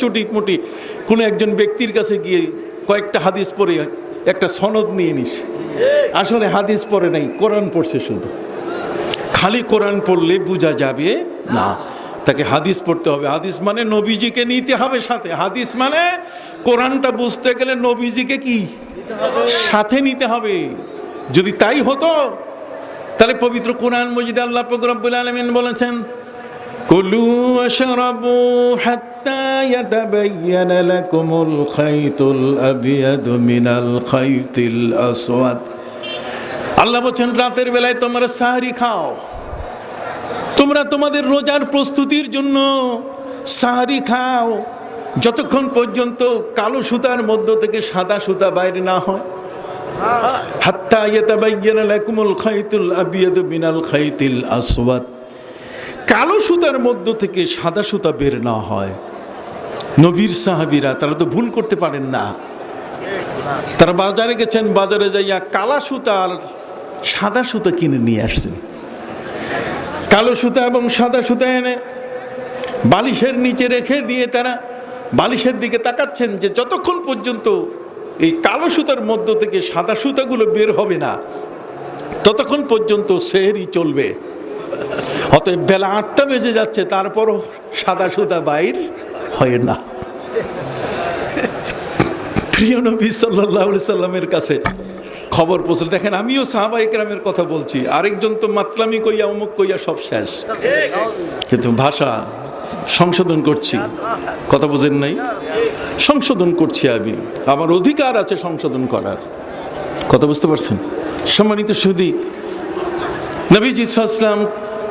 চুটি মুটি কোনো একজন ব্যক্তির কাছে গিয়ে কয়েকটা হাদিস পড়ে একটা সনদ নিয়ে নিস। আসলে হাদিস পড়ে নাই, কোরআন পড়ছে শুধু। খালি কোরআন পড়লে বোঝা যাবে না, তাকে হাদিস পড়তে হবে। হাদিস মানে নবীজিকে নিতে হবে সাথে। হাদিস মানে কোরআনটা বুঝতে গেলে নবীজিকে কি? সাথে নিতে হবে। যদি তাই হতো, তাহলে পবিত্র কোরআন মজিদ আল্লাহ রব্বুল আলমিন বলেছেন, কুলু আশরাবু হাত্তা ইয়াতাবায়্যানা লাকুমুল খাইতুল আবিয়াদু মিনাল খাইতিল আসওয়াদ আল্লাহ বলছেন, রাতের বেলায় তোমরা সাহারি খাও। তোমরা তোমাদের রোজার প্রস্তুতির জন্য সাহারি খাও। যতক্ষণ পর্যন্ত কালো সুতার মধ্য থেকে সাদা সুতা বাইরে না হয়। হাত্তা ইয়াতাবায়্যানা লাকুমুল খাইতুল আবিয়াদু মিনাল খাইতিল আসওয়াদ। কালো সুতার মধ্য থেকে সাদা সুতা বের না হয়। নবীর সাহাবীরা, তারা তো ভুল করতে পারেন না। তারা বাজারে গেছেন, বাজারে যাইয়া কালা সুতা আর সাদা সুতা কিনে নিয়ে আসছেন। কালো সুতা এবং সাদা সুতা এনে বালিশের নিচে রেখে দিয়ে তারা বালিশের দিকে তাকাচ্ছেন যে যতক্ষণ পর্যন্ত এই কালো সুতার মধ্য থেকে সাদা সুতাগুলো বের হবে না, ততক্ষণ পর্যন্ত সেহেরি চলবে। অতএব বেলা আটটা বেজে যাচ্ছে, তারপরও সাদা সুতা বাইর হয় না। প্রিয় নবী সাল্লামের কাছে খবর পৌঁছল। দেখেন, আমিও সাহাবাই গ্রামের কথা বলছি। আরেকজন তো মাতলামি কইয়া, অমুক কইয়া সব শেষ। কিন্তু ভাষা সংশোধন করছি। কথা বোঝেন নাই? সংশোধন করছি আমি। আমার অধিকার আছে সংশোধন করার। কথা বুঝতে পারছেন? সম্মানিত সুদী নবীজি ইসলাম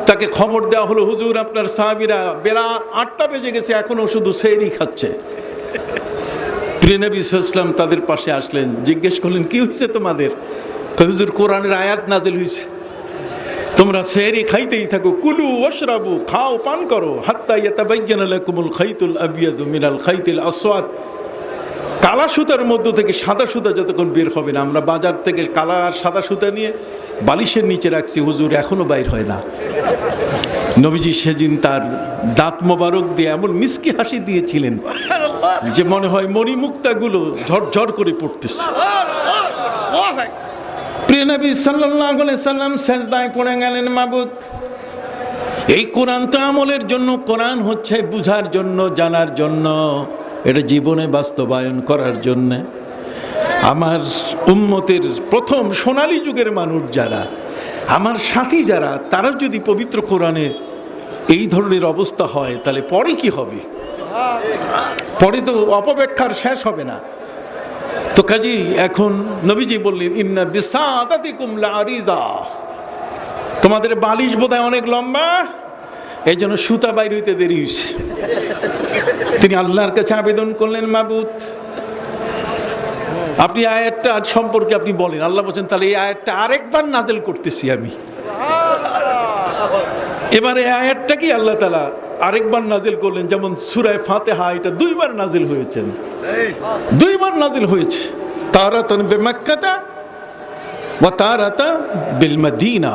তাকে খবর দেওয়া হলো, হুজুর, আপনার সাহাবিরা বেলা আটটা বেজে গেছে, এখনও শুধু সেরি খাচ্ছে। প্রিয় নবী ইসলাম তাদের পাশে আসলেন, জিজ্ঞেস করলেন, কি হয়েছে তোমাদের? হুজুর, কোরআনের আয়াত নাজিল হয়েছে তোমরা সেরি খাইতেই থাকো, কুলু ওশরাবু খাও, পান করো, হাত্তা ইয়াতাবায়্যানা লাকুমুল খাইতুল আবিয়াদু মিনাল খাইতিল আসওয়াদ। কালা সুতার মধ্য থেকে সাদা সুতা যতক্ষণ বের হবে না আমরা বাজার থেকে কালা আর সাদা সুতা নিয়ে বালিশের নিচে রাখছি হুজুর এখনও বাইর হয় না। নবীজি সেদিন তার দাঁত মোবারক দিয়ে এমন মিষ্টি হাসি দিয়েছিলেন যে মনে হয় মণিমুক্তাগুলো ঝরঝর করে পড়তেছে। প্রিয় নবী সাল্লাম সেজদায় পড়ে গেলেন মাবুদ। এই কোরআন তো আমলের জন্য কোরআন হচ্ছে বুঝার জন্য জানার জন্য। এটা জীবনে বাস্তবায়ন করার জন্য। আমার উন্মতের প্রথম সোনালী যুগের মানুষ যারা, আমার সাথী যারা তারা যদি পবিত্র কোরআনে এই ধরনের অবস্থা হয়, তাহলে পরে কি হবে? পরে তো অপব্যাখ্যার শেষ হবে না। তো কাজী, এখন নবীজি বললেন তোমাদের বালিশ বোধহয় অনেক লম্বা এই জন্য সুতা বাইর হইতে দেরি হয়েছে তিনি আল্লাহর কাছে আবেদন করলেন, মাবুদ। আপনি আয়াতটা আজ সম্পর্কে আপনি বলেন। আল্লাহ বলছেন, তাহলে এই আয়াতটা আরেকবার নাজেল করতেছি আমি। এবারে এই আয়াতটা কি আল্লাহ তালা আরেকবার নাজিল করলেন? যেমন সুরায় ফাতেহা, এটা দুইবার নাজিল হয়েছেন। দুইবার নাজিল হয়েছে। তারা তারাতন বেমাক্কাতা ও তারাতা বিল মদিনা।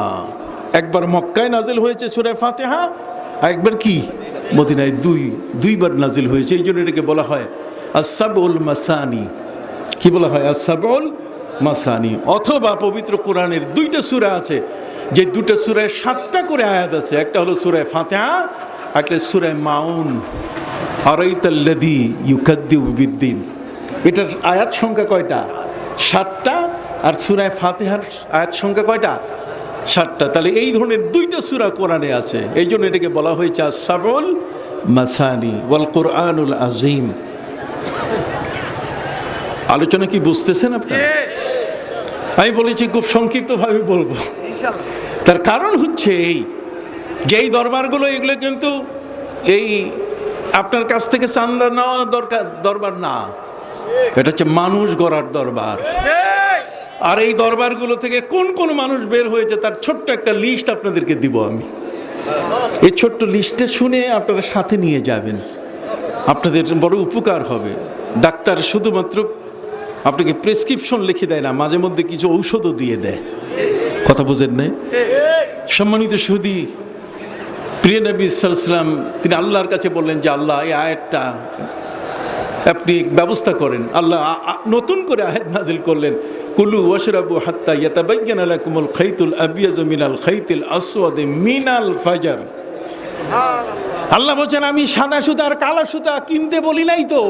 একবার মক্কায় নাজিল হয়েছে সুরায় ফাতেহা একবার কি? মদিনায় দুই, দুইবার নাজিল হয়েছে, এই জন্য এটাকে বলা হয় আসাবুল মাসানি। কি বলা হয়? আসাবুল মাসানি। অথবা পবিত্র কোরআনের দুইটা সূরা আছে, যে দুটো সুরায় সাতটা করে আয়াত আছে। একটা হলো সুরায় ফাতেহা, একটা সূরায় মাউন। আরাইতাল্লাদি ইউকাদ্দিউ বিদ্দিন। এটার আয়াত সংখ্যা কয়টা? সাতটা। আর সুরায় ফাতেহার আয়াত সংখ্যা কয়টা? সাতটা। তাহলে এই ধরনের দুইটা সুরা কোরআনে আছে। এই জন্য এটাকে বলা হয়েছে আসাবুল মাসানি ওয়াল কোরআনুল আজিম আলোচনা কি বুঝতেছেন আপনি আমি বলেছি খুব সংক্ষিপ্তভাবে বলব। তার কারণ হচ্ছে এই যে এই দরবারগুলো এগুলো কিন্তু এই আপনার কাছ থেকে চান্দা নেওয়া দরকার দরবার না। এটা হচ্ছে মানুষ গড়ার দরবার। আর এই দরবারগুলো থেকে কোন কোন মানুষ বের হয়েছে তার ছোট্ট একটা লিস্ট আপনাদেরকে দিব আমি। এই ছোট্ট লিস্টে শুনে আপনারা সাথে নিয়ে যাবেন। আপনাদের বড় উপকার হবে। ডাক্তার শুধুমাত্র আপনাকে প্রেসক্রিপশন লিখে দেয় না, মাঝে মধ্যে কিছু ঔষধও দিয়ে দেয়। কথা বুঝেন নাই? সম্মানিত সুদী প্রিয় নবী সাল্লাম তিনি আল্লাহর কাছে বললেন যে আল্লাহ, এই আয়াতটা আপনি ব্যবস্থা করেন। আল্লাহ নতুন করে আয়াত নাজিল করলেন কুলু ওয়াশরাবু হাত্তা ইয়াতাবায়্যানা লাকুমুল খাইতুল আবিয়াজু মিনাল খাইতিল আসওয়াদি মিনাল ফাজার। আল্লাহ বলছেন আমি সাদা সুতা আর কালো সুতা কিনতে বলি নাই তো।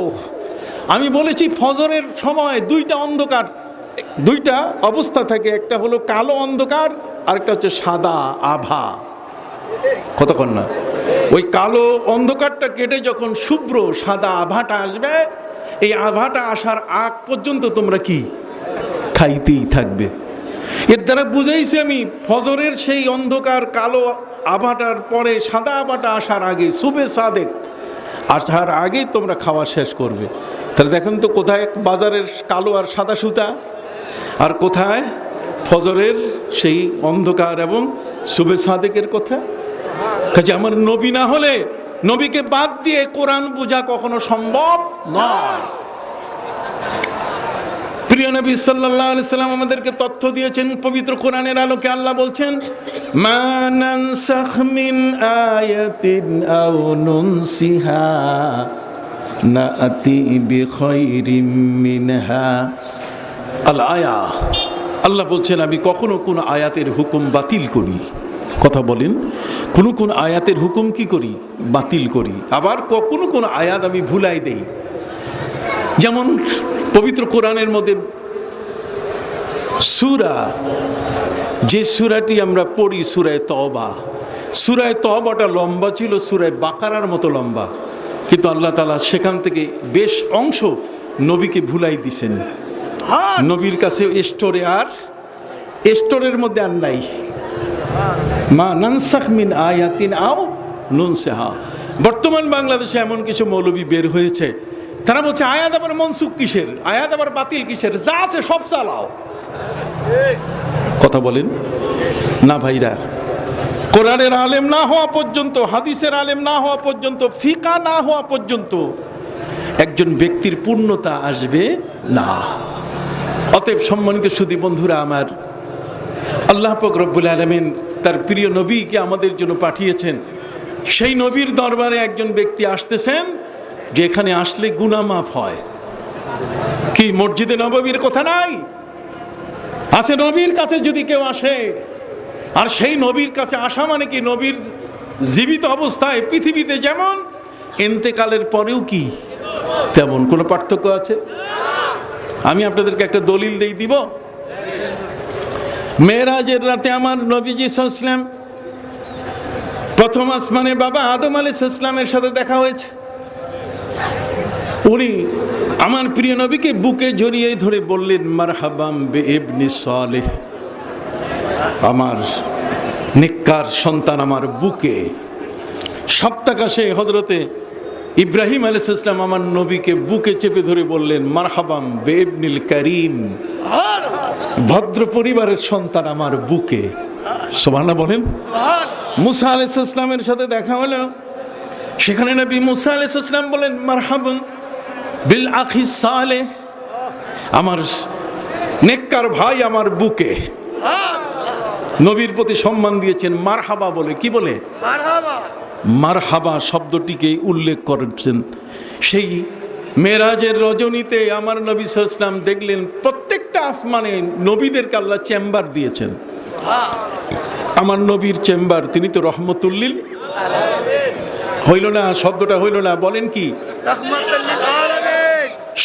আমি বলেছি ফজরের সময় দুইটা অন্ধকার দুইটা অবস্থা থাকে একটা হলো কালো অন্ধকার আরেকটা হচ্ছে সাদা আভা। কতক্ষণ না? ওই কালো অন্ধকারটা কেটে যখন শুভ্র সাদা আভাটা আসবে, এই আভাটা আসার আগ পর্যন্ত তোমরা কি? খাইতেই থাকবে। এর দ্বারা বুঝাইছি আমি, ফজরের সেই অন্ধকার কালো আভাটার পরে সাদা আভাটা আসার আগে শুভে সাদেক, আসার আগেই তোমরা খাওয়া শেষ করবে। তাহলে দেখেন তো কোথায় বাজারের কালো আর সাদা সুতা? আর কোথায়? ফজরের সেই অন্ধকার এবং শুভে সাদেকের কথা? কাজে আমার নবী না হলে নবীকে বাদ দিয়ে কোরআন বোঝা কখনো সম্ভব নয়। প্রিয় নবী সাল্লাল্লাহু সাল্লাম আমাদেরকে তথ্য দিয়েছেন পবিত্র কোরআনের আলোকে আল্লাহ বলছেন, মা নানসাখ মিন আয়াতিন আও নুনসিহা, নাআতি বিখাইরিম মিনহা। আল আয়া, আল্লাহ বলছেন, আমি কখনো কোন আয়াতের হুকুম বাতিল করি কথা বলেন কোন কোন আয়াতের হুকুম কি করি? বাতিল করি। আবার কখনো কোন আয়াত আমি ভুলাই দেই। যেমন পবিত্র কোরআনের মধ্যে সুরা যে সুরাটি আমরা পড়ি সুরায় তবা সুরায় তবাটা লম্বা ছিল সুরায় বাকারার মতো লম্বা। কিন্তু আল্লাহ তালা সেখান থেকে বেশ অংশ নবীকে ভুলাই দিছেন। নবীর কাছে স্টোরে আর স্টোরের মধ্যে আর নাই। মা নানসাখ মিন আয়াতিন আও নুনসেহা। বর্তমান বাংলাদেশে এমন কিছু মৌলবী বের হয়েছে। তারা বলছে, আয়াত আবার মনসুখ কিসের? আয়াত আবার বাতিল কিসের? যা আছে সব চালাও। কথা বলেন। না ভাইরা, কোরআনের আলেম না হওয়া পর্যন্ত, হাদিসের আলেম না হওয়া পর্যন্ত, ফিকা না হওয়া পর্যন্ত একজন ব্যক্তির পূর্ণতা আসবে না। অতএব সম্মানিত সুদী বন্ধুরা আমার আল্লাহ রব্বুল আলমিন তার প্রিয় নবীকে আমাদের জন্য পাঠিয়েছেন। সেই নবীর দরবারে একজন ব্যক্তি আসতেছেন যে এখানে আসলে গুনামাফ হয়। কি, মসজিদে নববীর কথা নাই? আছে নবীর কাছে যদি কেউ আসে, আর সেই নবীর কাছে আসা মানে কি, নবীর জীবিত অবস্থায় পৃথিবীতে যেমন, এন্তেকালের পরেও কি, তেমন কোনো পার্থক্য আছে? আমি আপনাদেরকে একটা দলিল দেই দিব। মেয়েরাজের রাতে আমার নবীজি সাল্লাম প্রথম আসমানে বাবা আদম আলী ইসলামের সাথে দেখা হয়েছে। উনি আমার প্রিয় নবীকে বুকে জড়িয়ে ধরে বললেন, মারহাবাম বে এবনি সালেহ। আমার নিক্কার সন্তান আমার বুকে সপ্তাকাশে হজরতে ইব্রাহিম আলাইসাল্লাম আমার নবীকে বুকে চেপে ধরে বললেন, মারহাবাম বেবনিল করিম। ভদ্র পরিবারের সন্তান আমার বুকে। সোমানা বলেন। মুসা আলাইসাল্লামের সাথে দেখা হলো। সেখানে নবী মুসা আলাইসাল্লাম বলেন মারহাবান বিল আখি সালে আমার নেককার ভাই আমার বুকে। নবীর প্রতি সম্মান দিয়েছেন মারহাবা বলে। কি বলে? মারহাবা। শব্দটিকে উল্লেখ করেছেন। সেই মেরাজের রজনীতে আমার নবী ইসলাম দেখলেন প্রত্যেকটা আসমানে নবীদেরকে আল্লাহ চেম্বার দিয়েছেন। আমার নবীর চেম্বার তিনি তো রহমতুল্লিল। হইল না শব্দটা হইল না বলেন কি?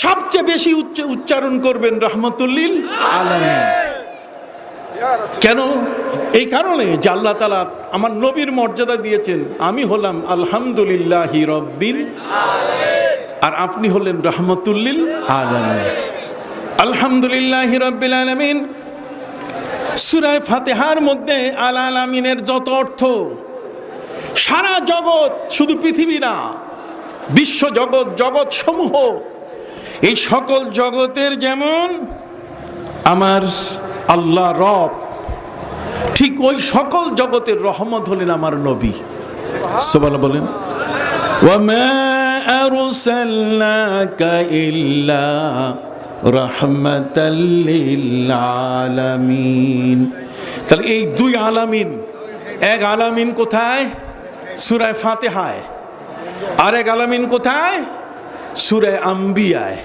সবচেয়ে বেশি উচ্চ উচ্চারণ করবেন রহমতুল্লিল আলমী কেন? এই কারণে যে আল্লাহ তালা আমার নবীর মর্যাদা দিয়েছেন আমি হলাম আলহামদুলিল্লাহ রব্বিল আর আপনি হলেন রহমতুল্লিল আলমিন। আলহামদুলিল্লাহ রব্বিল আলমিন সুরায় ফাতেহার মধ্যে আল আলামিনের যত অর্থ সারা জগৎ শুধু পৃথিবী না বিশ্ব জগৎ জগৎ সমূহ এই সকল জগতের যেমন আমার আল্লাহ রব ঠিক ওই সকল জগতের রহমত হলেন আমার নবী সোবালা বলেন وما أرسلناك إلا আলামিন তাহলে এই দুই আলামিন, এক আলামিন কোথায়? সুরায় ফাতেহায়। আর এক আলামিন কোথায়? সুরায় আম্বিয়ায়।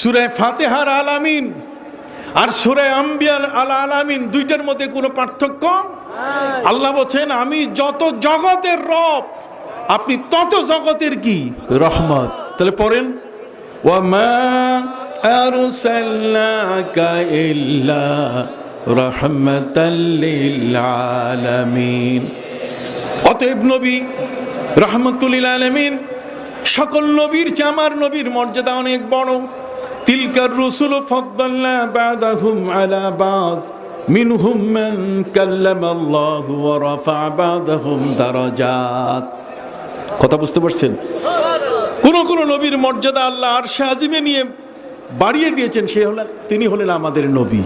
সুরায় ফাতেহার আলামিন আর সুরায় আম্বিয়ার আলা আলামিন দুইটার মধ্যে কোনো পার্থক্য? আল্লাহ বলছেন, আমি যত জগতের রব, আপনি তত জগতের কি? রহমত। তাহলে পড়েন ও মা ইল্লা রাহমাতাল লিল আলামিন অতএব নবী, রহমতুল্লিল আলমিন, সকল নবীর চেয়ে আমার নবীর মর্যাদা অনেক বড়। তিলকার রসুল ফদ্দাল্লা বাদাহুম আলা বাদ। মিনহুম মান কাল্লামাল্লাহু ওয়া রাফা বাদাহুম দারাজাত। কথা বুঝতে পারছেন? কোন কোন নবীর মর্যাদা আল্লাহ আর আজিমে নিয়ে বাড়িয়ে দিয়েছেন, সে হলেন তিনি হলেন আমাদের নবী।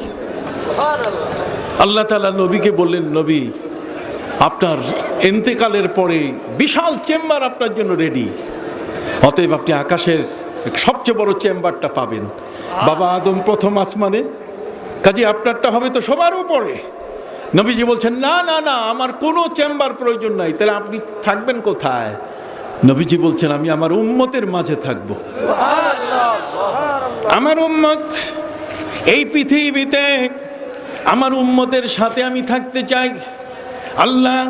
আল্লাহ তাআলা নবীকে বললেন, নবী, আপনার এন্তেকালের পরে বিশাল চেম্বার আপনার জন্য রেডি অতএব আপনি আকাশের সবচেয়ে বড় চেম্বারটা পাবেন। বাবা আদম প্রথম আসমানে কাজে আপনারটা হবে তো সবার উপরে। নবীজি বলছেন, না না না, আমার কোনো চেম্বার প্রয়োজন নাই, তাহলে আপনি থাকবেন কোথায়? নবীজি বলছেন, আমি আমার উম্মতের মাঝে থাকব। আমার উম্মত, এই পৃথিবীতে আমার উম্মতের সাথে আমি থাকতে চাই। আল্লাহ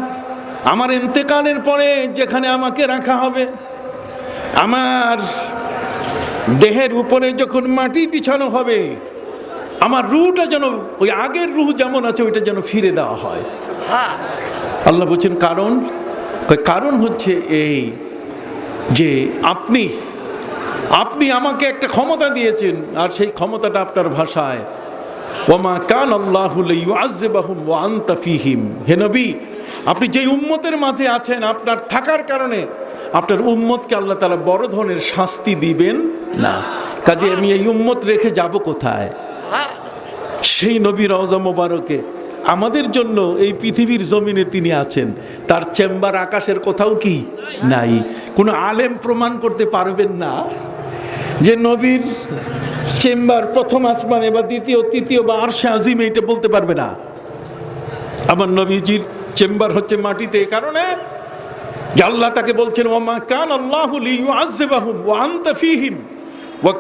আমার ইন্তেকালের পরে যেখানে আমাকে রাখা হবে, আমার দেহের উপরে যখন মাটি বিছানো হবে, আমার রুটা যেন, ওই আগের রুহ যেমন আছে, ওইটা যেন ফিরে দেওয়া হয়। আল্লাহ বলছেন, কারণ কারণ হচ্ছে এই যে আপনি আপনি আমাকে একটা ক্ষমতা দিয়েছেন আর সেই ক্ষমতাটা আপনার ভাষায়। ওমা কান আল্লাহ আজবাহুম ওয়া আনতা ফিহিম। হে নবী আপনি যে উম্মতের মাঝে আছেন আপনার থাকার কারণে আপনার উম্মতকে আল্লাহ তালা বড় ধরনের শাস্তি দিবেন না। কাজে আমি এই উম্মত রেখে যাব কোথায়? সেই নবী রওজা মোবারকে আমাদের জন্য এই পৃথিবীর জমিনে তিনি আছেন। তার চেম্বার আকাশের কোথাও কি? নাই। কোনো আলেম প্রমাণ করতে পারবেন না যে নবীর চেম্বার প্রথম আসমানে বা দ্বিতীয়, তৃতীয় বা আরশে আজিমে এটা বলতে পারবে না। আমার নবীজির চেম্বার হচ্ছে মাটিতে। এই কারণে যে আল্লাহ তাকে বলছেন, ওমা কান আল্লাহ ফীহিম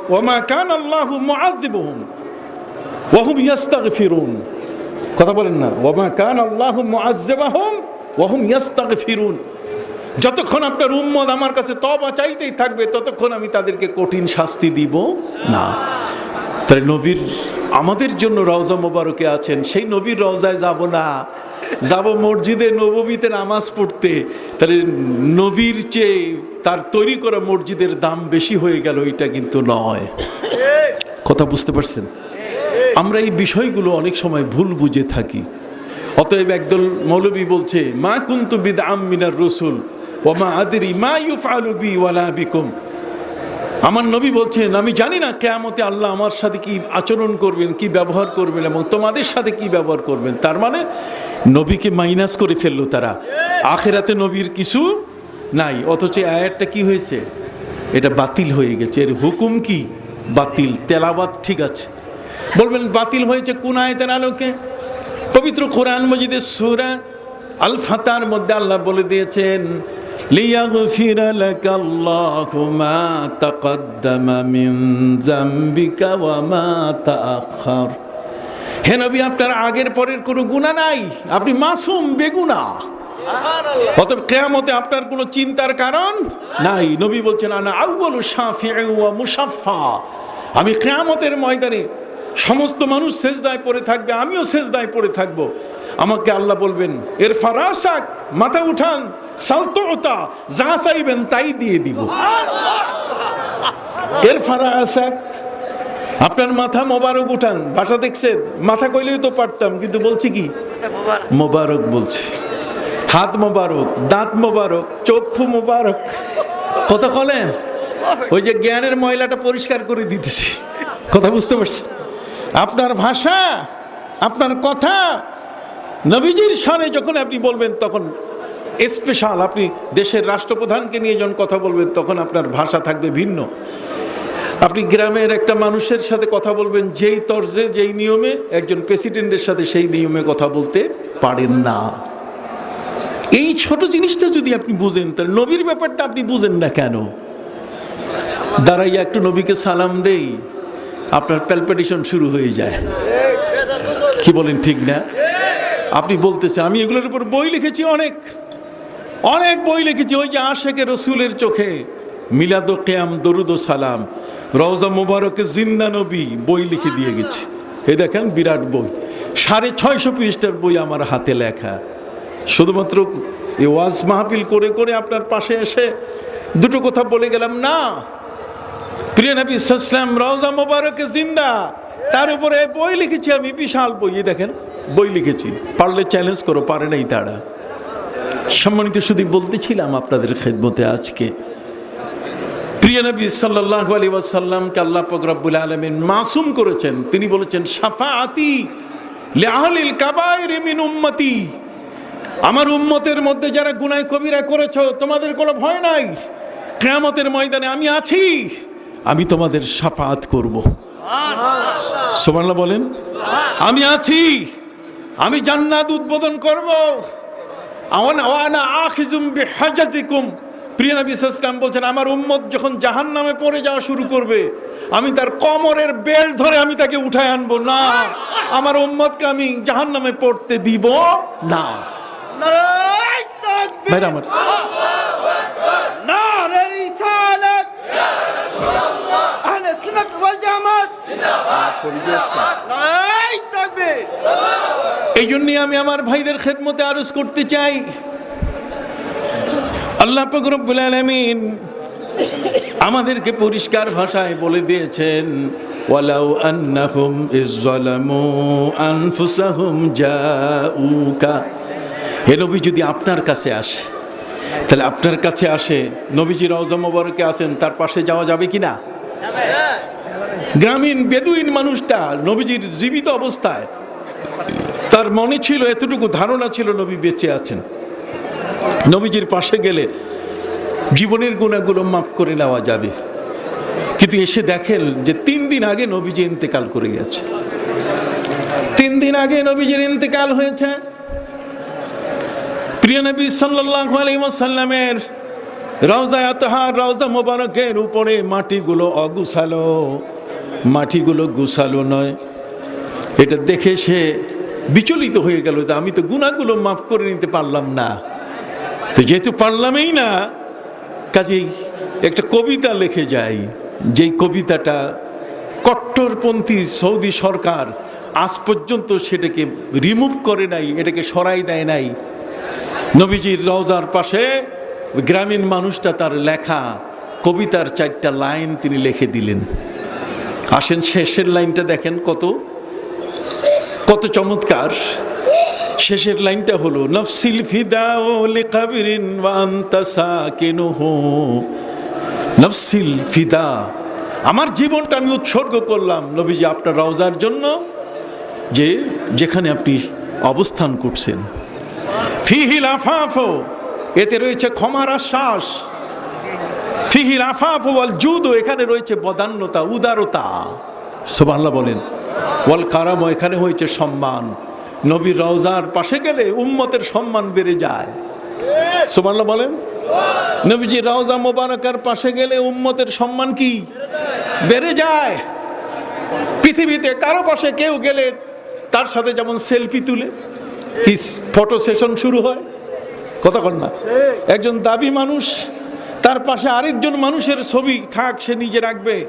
ওমা কান আল্লাহ মুআযিবুহুম ওয়া হুম ইস্তাগফিরুন কথা বলেন না। ওমা কান আল্লাহ মুআযিবাহুম ওয়া হুম ইস্তাগফিরুন যতক্ষণ আপনার উম্মত আমার কাছে তবা চাইতেই থাকবে ততক্ষণ আমি তাদেরকে কঠিন শাস্তি দিব না। তাহলে নবীর আমাদের জন্য রওজা মোবারকে আছেন সেই নবীর রওজায় যাব না। যাব মসজিদে নবমীতে নামাজ পড়তে। তাহলে নবীর চেয়ে তার তৈরি করা মসজিদের দাম বেশি হয়ে গেল এটা কিন্তু নয়। কথা বুঝতে পারছেন? আমরা এই বিষয়গুলো অনেক সময় ভুল বুঝে থাকি। অতএব একদল মৌলবী বলছে, মা কুন্তু বিদ মিনার রসুল ওমা আদিরি মা ইউফআলু বি ওয়ালা বিকুম। আমার নবী বলছেন, আমি জানি না কেয়ামতে আল্লাহ আমার সাথে কি আচরণ করবেন, কি ব্যবহার করবেন এবং তোমাদের সাথে কি ব্যবহার করবেন। তার মানে নবীকে মাইনাস করে ফেলল তারা। আখেরাতে নবীর কিছু নাই, অথচ এই আয়াতটা কি হয়েছে? এটা বাতিল হয়ে গেছে। এর হুকুম কি? বাতিল তেলাবাত ঠিক আছে। বলবেন বাতিল হয়েছে কোন আয়তের আলোকে পবিত্র কোরআন মজিদের সুরা আল ফাতার মধ্যে আল্লাহ বলে দিয়েছেন ليغفر لك الله ما تقدم من ذنبك وما تأخر হে নবী আপনার আগের পরের কোনো গুণা নাই আপনি মাসুম বেগুনা অতএব কেয়ামতে আপনার কোনো চিন্তার কারণ নাই নবী বলছেন আনা আউ্বালু শাফিউ ওয়া মুসাফফা আমি কেয়ামতের ময়দানে সমস্ত মানুষ শেষ সেজদায় পড়ে থাকবে আমিও শেষ সেজদায় পড়ে থাকব। আমাকে আল্লাহ বলবেন এর ফারাসাক মাথা উঠান সালতোতা যা চাইবেন তাই দিয়ে দিব। এর ফারাসাক আপনার মাথা মোবারক উঠান। ভাষা দেখছেন? মাথা কইলেই তো পারতাম কিন্তু বলছি কি? মোবারক। বলছি। হাত মোবারক দাঁত মোবারক চক্ষু মোবারক। কথা বলেন? ওই যে জ্ঞানের ময়লাটা পরিষ্কার করে দিতেছি। কথা বুঝতে পারছি আপনার ভাষা, আপনার কথা, নবীজির সামনে যখন আপনি বলবেন, তখন স্পেশাল আপনি দেশের রাষ্ট্রপ্রধানকে নিয়ে যখন কথা বলবেন, তখন আপনার ভাষা থাকবে ভিন্ন। আপনি গ্রামের একটা মানুষের সাথে কথা বলবেন, যেই তর্জে, যেই নিয়মে, একজন প্রেসিডেন্টের সাথে সেই নিয়মে কথা বলতে পারেন না। এই ছোট জিনিসটা যদি আপনি বুঝেন, তাহলে নবীর ব্যাপারটা আপনি বুঝেন না কেন? দাঁড়াইয়া একটু নবীকে সালাম দেই। আপনার প্যালপিটেশন শুরু হয়ে যায়। কি বলেন, ঠিক না? আপনি বলতেছেন, আমি এগুলোর উপর বই লিখেছি অনেক। অনেক বই লিখেছি, ওই যে আশেকে রসুলের চোখে। মিলাদ কেয়াম, দরুদ সালাম, রওজা মুবারকে জিন্দা নবী বই লিখে দিয়ে গেছি। এই দেখেন, বিরাট বই। সাড়ে ছয়শো পৃষ্ঠার বই আমার হাতে লেখা। শুধুমাত্র এই ওয়াজ মাহফিল করে করে আপনার পাশে এসে দুটো কথা বলে গেলাম, না প্রিয় নবী সাসলাম রওজা মোবারকে জিন্দা। তার উপরে বই লিখেছি আমি, বিশাল বই। দেখেন, বই লিখেছি। পারলে চ্যালেঞ্জ করো, পারে নাই তারা। সম্মানিত শুধু বলতেছিলাম আপনাদের খেদমতে আজকে। প্রিয় নবী সাল্লাহ আলী ওয়াসাল্লামকে আল্লাহ ফকরাবুল আলমিন মাসুম করেছেন। তিনি বলেছেন সাফা আতি লেআলিল কাবাইর মিন উম্মতি। আমার উম্মতের মধ্যে যারা গুনায় কবিরা করেছ, তোমাদের কোনো ভয় নাই। কেয়ামতের ময়দানে আমি আছি। আমি তোমাদের সাফাত করব। সোমাল্লা বলেন আমি আছি আমি জান্নাত উদ্বোধন করব। প্রিয় নবী ইসলাম বলছেন আমার উম্মত যখন জাহান নামে পড়ে যাওয়া শুরু করবে আমি তার কমরের বেল ধরে আমি তাকে উঠায় আনব। না আমার উম্মতকে আমি জাহান নামে পড়তে দিব না। আমার এই জন্যই আমি আমার ভাইদের খেদমতে আরজ করতে চাই। আল্লাহ ফকরবুল আলমিন আমাদেরকে পরিষ্কার ভাষায় বলে দিয়েছেন ওয়ালাউ আন্নাহুম ইজ্জালামু আনফুসাহুম জাউকা। হে নবী যদি আপনার কাছে আসে তাহলে আপনার কাছে আসে নবীজি রওজা মোবারকে আসেন তার পাশে যাওয়া যাবে কি না গ্রামীণ বেদুইন মানুষটা নবীজির জীবিত অবস্থায় তার মনে ছিল, এতটুকু ধারণা ছিল নবী বেঁচে আছেন। নবীজির পাশে গেলে জীবনের গুণাগুলো মাফ করে নেওয়া যাবে। কিন্তু এসে দেখেন যে তিন দিন আগে নবীজি ইন্তেকাল করে গেছে। তিন দিন আগে নবীজির ইন্তেকাল হয়েছে। প্রিয় নবী সাল্লাল্লাহু আলাইহি ওয়াসাল্লামের রওজা আতহার, রওজা মোবারকের উপরে মাটিগুলো অগুছালো। মাটিগুলো গুছালো নয়। এটা দেখে সে বিচলিত হয়ে গেল যে আমি তো গুণাগুলো মাফ করে নিতে পারলাম না। তো যেহেতু পারলামই না, কাজেই একটা কবিতা লেখে যাই, যেই কবিতাটা কট্টরপন্থী সৌদি সরকার আজ পর্যন্ত সেটাকে রিমুভ করে নাই, এটাকে সরাই দেয় নাই। নবীজির রওজার পাশে গ্রামীণ মানুষটা তার লেখা কবিতার চারটা লাইন তিনি লিখে দিলেন। আসেন শেষের লাইনটা দেখেন কত। কত চমৎকার। শেষের লাইনটা হলো, নফসিল ফিদাও লিকাবিরিন ওয়া আনতা সাকিনুহু। নফসিল ফিদা, আমার জীবনটা আমি উৎসর্গ করলাম নবীজি আপনার রওজার জন্য যে যেখানে আপনি অবস্থান করছেন। ফিহিল আফাফ, এতে রয়েছে ক্ষমার আশ্বাস। ফিহিল আফাফ ওয়াল জুদ, এখানে রয়েছে বদান্যতা, উদারতা। সুবহানাল্লাহ বলেন। ওয়াল কারাম, এখানে হয়েছে সম্মান। নবীর রওজার পাশে গেলে উম্মতের সম্মান বেড়ে যায়। সুবহানাল্লাহ বলেন। নবীজি রওজা মোবারকার পাশে গেলে উম্মতের সম্মান কি? বেড়ে যায়। পৃথিবীতে কারও পাশে কেউ গেলে তার সাথে যেমন সেলফি তুলে ফটো সেশন শুরু হয়? কন না। একজন দাবি মানুষ, তার পাশে আরেকজন মানুষের ছবি থাক, সে নিজে রাখবে।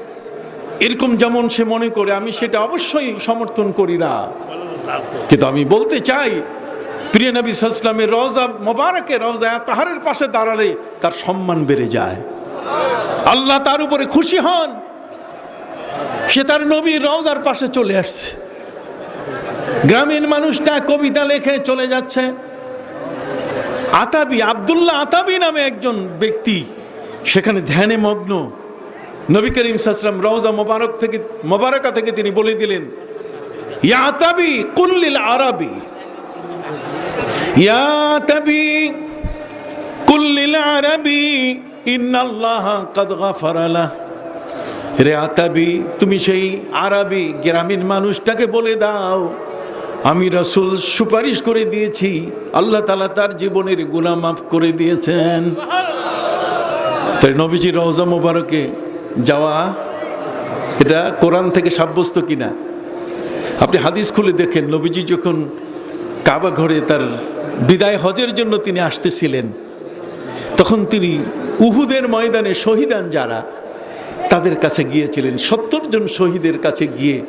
এরকম যেমন সে মনে করে, আমি সেটা অবশ্যই সমর্থন করি না। কিন্তু আমি বলতে চাই, প্রিয় নবী সাল্লামের রওজা মোবারকে রওজা, তাহারের পাশে দাঁড়ালে তার সম্মান বেড়ে যায়। আল্লাহ তার উপরে খুশি হন, সে তার নবীর রওজার পাশে চলে আসছে। গ্রামীণ মানুষটা কবিতা লেখে চলে যাচ্ছে। আতাবি, আব্দুল্লাহ আতাবি নামে একজন ব্যক্তি, সেখানে ধ্যানে মগ্ন। নবী করিম সাসলাম রওজা মোবারক থেকে, মোবারকা থেকে তিনি বলে দিলেন, ইয়া আতাবি কুল্লিল আরবি। ইয়া আতাবি কুল্লিল আরবি, ইন্নাল্লাহ কাদ গাফারা লাহ। রে আতাবি তুমি সেই আরবি গ্রামীণ মানুষটাকে বলে দাও। আমি রাসূল সুপারিশ করে দিয়েছি, আল্লাহ তালা তার জীবনের গুনাহ মাফ করে দিয়েছেন। তাই নবীজি রওজা মোবারকে যাওয়া, এটা কোরআন থেকে সাব্যস্ত কিনা? আপনি হাদিস খুলে দেখেন, নবীজি যখন কাবা ঘরে তার বিদায় হজের জন্য তিনি আসতেছিলেন, তখন তিনি উহুদের ময়দানে শহীদান যারা, তাদের কাছে গিয়েছিলেন। সত্তর জন শহীদের কাছে গিয়ে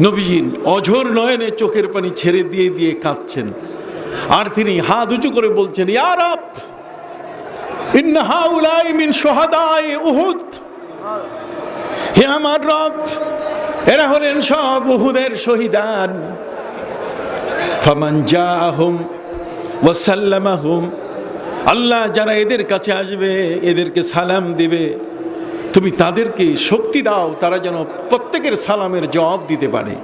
নবীজি অঝোর নয়নে চোখের পানি ছেড়ে দিয়ে দিয়ে কাঁদছেন। আর তিনি হাত উঁচু করে বলছেন ইয়ারব ইন্না হাউলাই মিন সোহাদায় উহুদ। হে আমার রব এরা হলেন সব উহুদের শহীদান। ফামান জাহুম ওয়াসাল্লামাহুম আল্লাহ যারা এদের কাছে আসবে এদেরকে সালাম দিবে। তুমি তাদেরকে শক্তি দাও তারা যেন প্রত্যেকের সালামের জবাব দিতে পারে।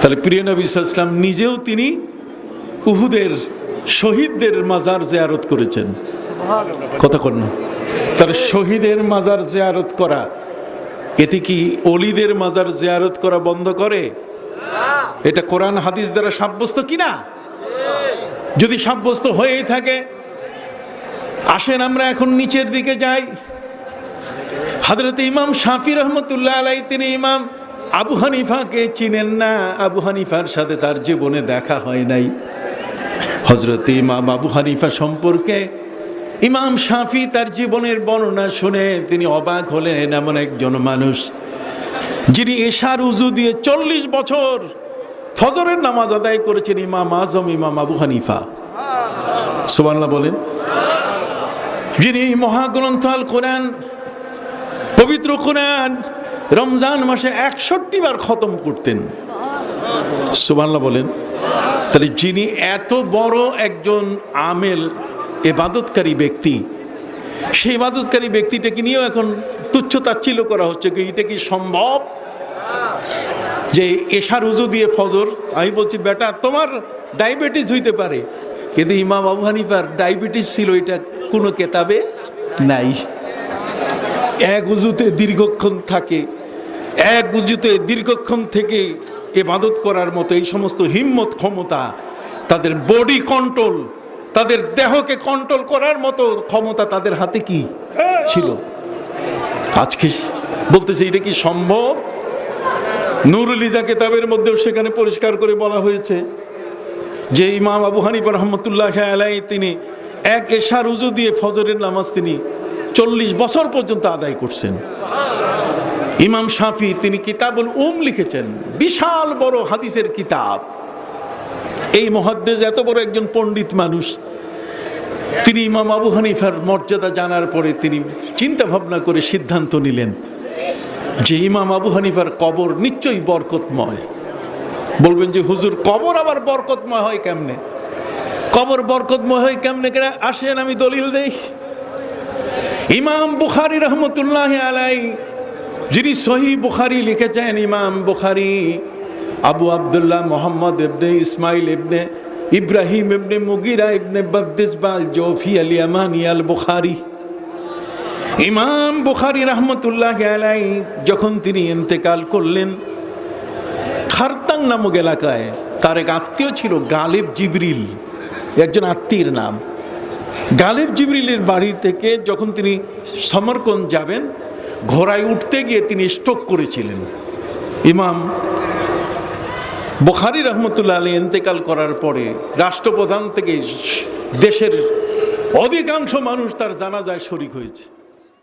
তাহলে প্রিয় নবী ইসলাম নিজেও তিনি উহুদের শহীদদের মাজার জিয়ারত করেছেন। কথা কর তাহলে শহীদের মাজার জিয়ারত করা। এতে কি অলিদের মাজার জিয়ারত করা বন্ধ করে? এটা কোরআন হাদিস দ্বারা সাব্যস্ত কিনা? যদি সাব্যস্ত হয়েই থাকে, আসেন আমরা এখন নিচের দিকে যাই। হাজরত ইমাম শাফি রহমতুল্লাহ আলাই, তিনি ইমাম আবু হানিফাকে চিনেন না। আবু হানিফার সাথে তার জীবনে দেখা হয় নাই। হজরত ইমাম আবু হানিফা সম্পর্কে ইমাম শাফি তার জীবনের বর্ণনা শুনে তিনি অবাক হলেন এমন একজন মানুষ, যিনি এশার উজু দিয়ে চল্লিশ বছর ফজরের নামাজ আদায় করেছেন, ইমাম আজম, ইমাম আবু হানিফা। সুবাল্লাহ বলেন। যিনি মহাগ্রন্থ আল কোরআন, পবিত্র কোরআন রমজান মাসে একষট্টি বার খতম করতেন। সুবাল্লাহ বলেন। তাহলে যিনি এত বড় একজন আমেল এবাদতকারী ব্যক্তি। সেই ইবাদতকারী ব্যক্তিটাকে নিয়েও এখন তুচ্ছ তাচ্ছিল্য করা হচ্ছে কি? এটা কি সম্ভব? যে এশার উজু দিয়ে ফজর, আমি বলছি, বেটা, তোমার ডায়াবেটিস হইতে পারে। কিন্তু ইমাম আবু হানিফার ডায়াবেটিস ছিল এটা কোনো কেতাবে নাই। এক উজুতে দীর্ঘক্ষণ থাকে, এক উজুতে দীর্ঘক্ষণ থেকে এবাদত করার মতো এই সমস্ত হিম্মত ক্ষমতা, তাদের বডি কন্ট্রোল তাদের দেহকে কন্ট্রোল করার মতো ক্ষমতা তাদের হাতে কি ছিল? আজকে বলতেছে, এটা কি সম্ভব? নুরুল ইজা কেতাবের মধ্যেও সেখানে পরিষ্কার করে বলা হয়েছে যে ইমাম আবু হানিফা রহমতুল্লাহ আলাই তিনি এক এশার উজু দিয়ে ফজরের নামাজ তিনি চল্লিশ বছর পর্যন্ত আদায় করছেন। ইমাম শাফি তিনি কিতাবুল উম লিখেছেন, বিশাল বড় হাদিসের কিতাব। এই মহাদ্দেজ এত বড় একজন পণ্ডিত মানুষ। তিনি ইমাম আবু হানিফার মর্যাদা জানার পরে তিনি চিন্তা ভাবনা করে সিদ্ধান্ত নিলেন যে ইমাম আবু হানিফার কবর নিশ্চয়ই বরকতময়। বলবেন যে, হুজুর, কবর আবার বরকতময় হয় কেমনে? কবর বরকতময় হয় কেমনে কেন আসেন, আমি দলিল দেই। ইমাম বুখারি রহমতুল্লাহ আলাই যিনি সহি বুখারি লিখেছেন, ইমাম বুখারি আবু আবদুল্লাহ মোহাম্মদ ইবনে ইসমাইল ইবনে ইব্রাহিম ইবনে মুগিরা ইবনে বদ্দিসবাল জৌফি আল ইয়ামানি আল বুখারি। ইমাম বুখারি রহমতুল্লাহ আলাই যখন তিনি ইন্তেকাল করলেন, খারতাং নামক এলাকায় তার এক আত্মীয় ছিল গালেব জিবরিল, একজন আত্মীয়ের নাম। গালেব জিবরিলের বাড়ি থেকে যখন তিনি সমরকন্দ যাবেন, ঘোড়ায় উঠতে গিয়ে তিনি স্ট্রোক করেছিলেন। ইমাম বুখারি রহমতুল্লাহ আলী ইন্তেকাল করার পরে রাষ্ট্রপ্রধান থেকে দেশের অধিকাংশ মানুষ তার জানাজায় শরিক হয়েছে।